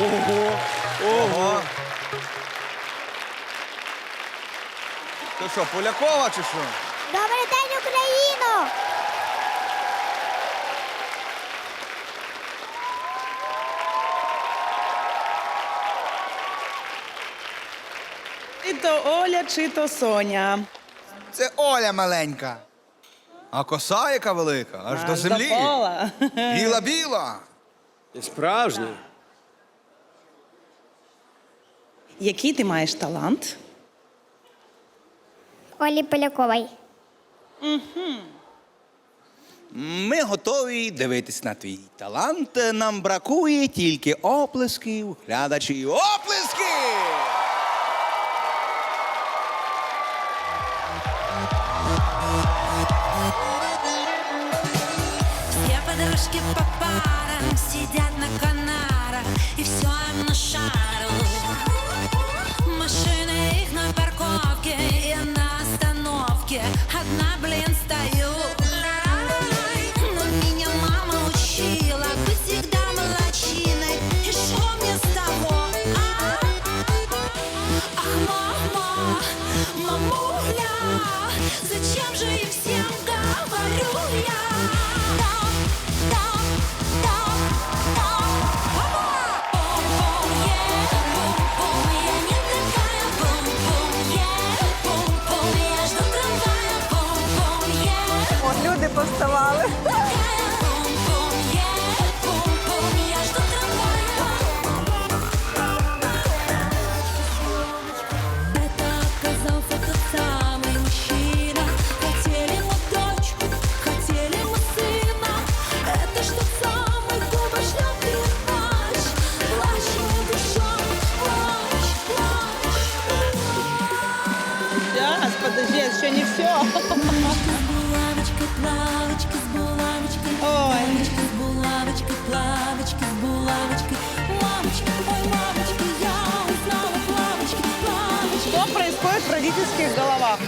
Ого. Ого. То що, Полякова чи що? Добрий день, Україно! Чи то Оля, чи то Соня. Це Оля маленька. А коса яка велика, аж до землі. Біла-біла. І справжня. Який ти маєш талант? Олі Поляковій. Ми готові дивитись на твій талант. Нам бракує тільки оплесків, глядачі. Оплески! Все подружки по парам сидят на канарах И все им на блин, стою Но меня мама учила Быть всегда молочиной И шо мне с того, а? Ах, мама, мамуля, зачем же им всем говорю я? От с булавочкой Ой. Плавочкой, с булавочкой, плавочкой, с булавочкой Мамочка, ой, мамочка, я узнала плавочки, плавочки Что происходит в родительских головах?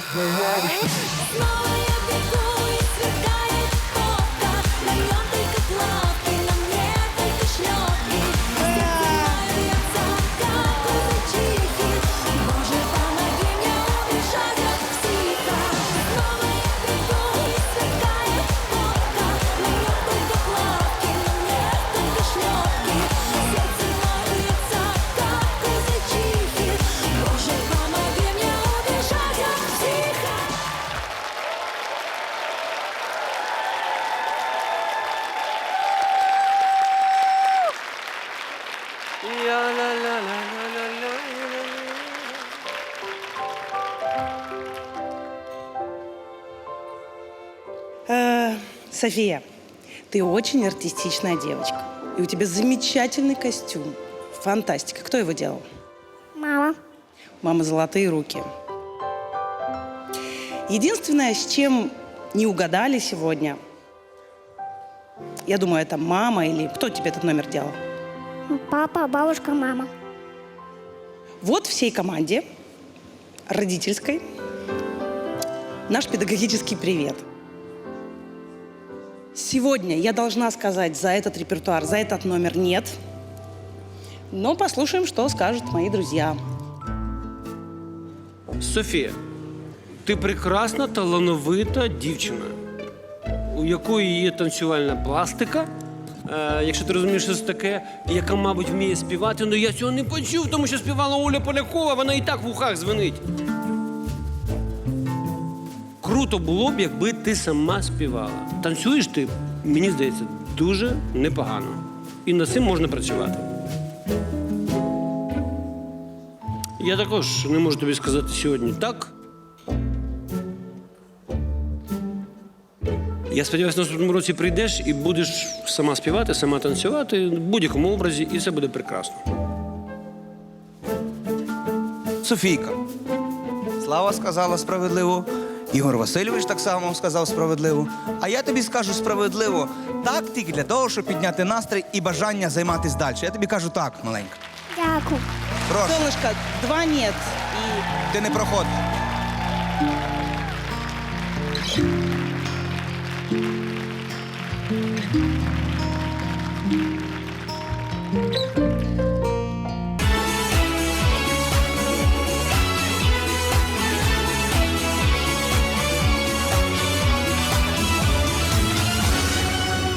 София, ты очень артистичная девочка. И у тебя замечательный костюм. Фантастика. Кто его делал? Мама. Мама золотые руки. Единственное, с чем не угадали сегодня, я думаю, это мама или кто тебе этот номер делал? Папа, бабушка, мама. Вот всей команде родительской наш педагогический привет. Сегодня я должна сказать за этот репертуар, за этот номер нет. Но послушаем, что скажут мои друзья. Софія, ти прекрасна, талановита дівчина, у якої є танцювальна пластика. Е, якщо ти розумієш, що це таке, яка, мабуть, вміє співати, ну я цього не почув, тому що співала Оля Полякова, вона і так в ухах дзвенить. Круто було б, якби ти сама співала. Танцюєш ти, мені здається, дуже непогано. І над цим можна працювати. Я також не можу тобі сказати сьогодні так. Я сподіваюся, наступному році прийдеш і будеш сама співати, сама танцювати в будь-якому образі, і все буде прекрасно. Софійка. Слава сказала справедливо. Ігор Васильович так само сказав справедливо. А я тобі скажу справедливо так тільки для того, щоб підняти настрій і бажання займатися далі. Я тобі кажу так, маленька. Дякую. Прошу, Солнышко, два нет. И ти не проходиш.